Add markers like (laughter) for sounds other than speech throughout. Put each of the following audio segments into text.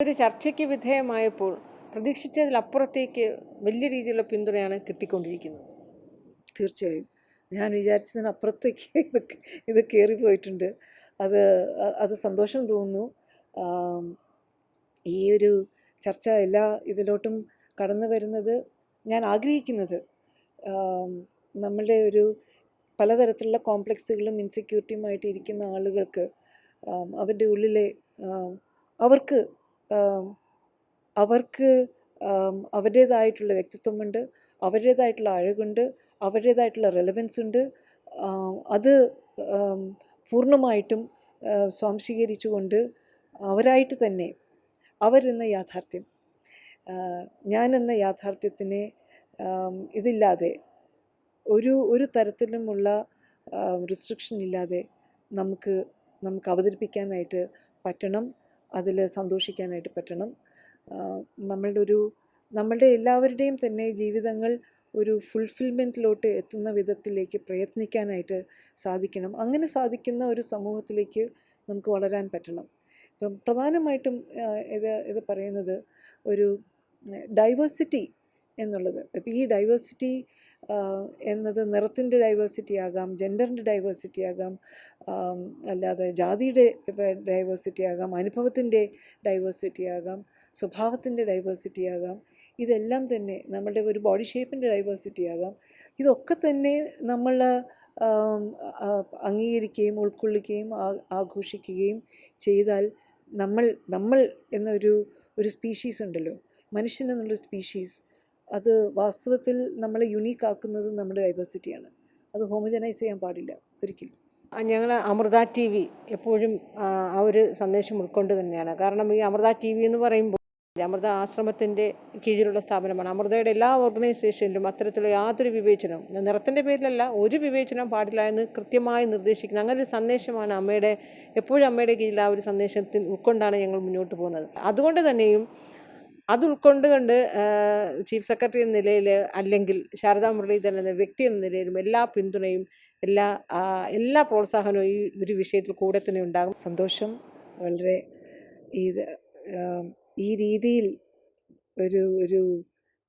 ഒരു ചർച്ചയ്ക്ക് വിധേയമായപ്പോൾ പ്രതീക്ഷിച്ചതിലപ്പുറത്തേക്ക് വലിയ രീതിയിലുള്ള പിന്തുണയാണ് കിട്ടിക്കൊണ്ടിരിക്കുന്നത്. തീർച്ചയായും. ഞാൻ വിചാരിച്ചതിനപ്പുറത്തേക്ക് (laughs) ഇത് ഇത് കയറിപ്പോയിട്ടുണ്ട് അത് അത് സന്തോഷം തോന്നുന്നു. ഈ ഒരു ചർച്ച എല്ലാ ഇതിലോട്ടും കടന്നു വരുന്നത് ഞാൻ ആഗ്രഹിക്കുന്നത്. നമ്മളുടെ ഒരു പലതരത്തിലുള്ള കോംപ്ലക്സുകളും ഇൻസെക്യൂരിറ്റിയുമായിട്ട് ഇരിക്കുന്ന ആളുകൾക്ക് അവരുടെ ഉള്ളിലെ അവർക്ക് അവർക്ക് അവരുടേതായിട്ടുള്ള വ്യക്തിത്വമുണ്ട് അവരുടേതായിട്ടുള്ള അഴകുണ്ട് അവരുടേതായിട്ടുള്ള റെലവൻസ് ഉണ്ട്. അത് പൂർണമായിട്ടും സ്വാംശീകരിച്ചുകൊണ്ട് അവരായിട്ട് തന്നെ അവരെന്ന യാഥാർത്ഥ്യം. ഞാനെന്ന യാഥാർത്ഥ്യത്തിനെ ഇതില്ലാതെ ഒരു ഒരു തരത്തിലുമുള്ള റിസ്ട്രിക്ഷൻ ഇല്ലാതെ നമുക്ക് നമുക്ക് അവതരിപ്പിക്കാനായിട്ട് പറ്റണം. അതിൽ സന്തോഷിക്കാനായിട്ട് പറ്റണം. നമ്മളുടെ ഒരു നമ്മളുടെ എല്ലാവരുടെയും തന്നെ ജീവിതങ്ങൾ ഒരു ഫുൾഫിൽമെന്റിലോട്ട് എത്തുന്ന വിധത്തിലേക്ക് പ്രയത്നിക്കാനായിട്ട് സാധിക്കണം. അങ്ങനെ സാധിക്കുന്ന ഒരു സമൂഹത്തിലേക്ക് നമുക്ക് വളരാൻ പറ്റണം. ഇപ്പം പ്രധാനമായിട്ടും ഇത് ഇത് പറയുന്നത് ഒരു ഡൈവേഴ്സിറ്റി എന്നുള്ളത്. അപ്പോൾ ഈ ഡൈവേഴ്സിറ്റി എന്നത് നിറത്തിന്റെ ഡൈവേഴ്സിറ്റി ആകാം ജെൻഡറിന്റെ ഡൈവേഴ്സിറ്റി ആകാം അല്ലാതെ ജാതിയുടെ ഡൈവേഴ്സിറ്റി ആകാം അനുഭവത്തിന്റെ ഡൈവേഴ്സിറ്റി ആകാം സ്വഭാവത്തിന്റെ ഡൈവേഴ്സിറ്റി ആകാം ഇതെല്ലാം തന്നെ നമ്മളുടെ ഒരു ബോഡി ഷേപ്പിന്റെ ഡൈവേഴ്സിറ്റി ആകാം. ഇതൊക്കെ തന്നെ നമ്മൾ അംഗീകരിക്കുകയും ഉൾക്കൊള്ളുകയും ആഘോഷിക്കുകയും ചെയ്താൽ നമ്മൾ നമ്മൾ എന്നൊരു ഒരു സ്പീഷീസ് ഉണ്ടല്ലോ മനുഷ്യൻ എന്നുള്ളൊരു സ്പീഷീസ് അത് വാസ്തവത്തിൽ നമ്മളെ യുണീക്ക് ആക്കുന്നത് നമ്മുടെ ഡൈവേഴ്സിറ്റിയാണ് അത് ഹോമജനൈസ് ചെയ്യാൻ പാടില്ല ഒരിക്കലും. ഞങ്ങൾ അമൃത ടി വി എപ്പോഴും ആ, ഒരു സന്ദേശം ഉൾക്കൊണ്ട് തന്നെയാണ്. കാരണം ഈ അമൃത ടി വി എന്ന് പറയുമ്പോൾ അമൃത ആശ്രമത്തിന്റെ കീഴിലുള്ള സ്ഥാപനമാണ്. അമൃതയുടെ എല്ലാ ഓർഗനൈസേഷനിലും അത്തരത്തിലുള്ള യാതൊരു വിവേചനവും നിറത്തിന്റെ പേരിലല്ല ഒരു വിവേചനം പാടില്ല എന്ന് കൃത്യമായി നിർദ്ദേശിക്കുന്ന അങ്ങനെ ഒരു സന്ദേശമാണ് അമ്മയുടെ എപ്പോഴും അമ്മയുടെ കീഴിൽ ആ ഒരു സന്ദേശത്തിൽ ഉൾക്കൊണ്ടാണ് ഞങ്ങൾ മുന്നോട്ട് പോകുന്നത്. അതുകൊണ്ട് തന്നെയും അത് ഉൾക്കൊണ്ട് കണ്ട് ചീഫ് സെക്രട്ടറി എന്ന നിലയിൽ അല്ലെങ്കിൽ ശാരദാ മുരളീധരൻ എന്ന വ്യക്തി എന്ന നിലയിലും എല്ലാ പിന്തുണയും എല്ലാ എല്ലാ പ്രോത്സാഹനവും ഈ ഒരു വിഷയത്തിൽ കൂടെ തന്നെ ഉണ്ടാകും. സന്തോഷം. വളരെ ഇത് ഈ രീതിയിൽ ഒരു ഒരു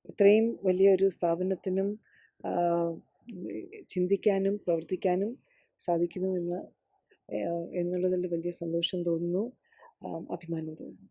ഇത്രയും വലിയൊരു സ്ഥാപനത്തിനും ചിന്തിക്കാനും പ്രവർത്തിക്കാനും സാധിക്കുന്നു എന്ന് എന്നുള്ളതിൽ വലിയ സന്തോഷം തോന്നുന്നു. അഭിമാനം തോന്നുന്നു.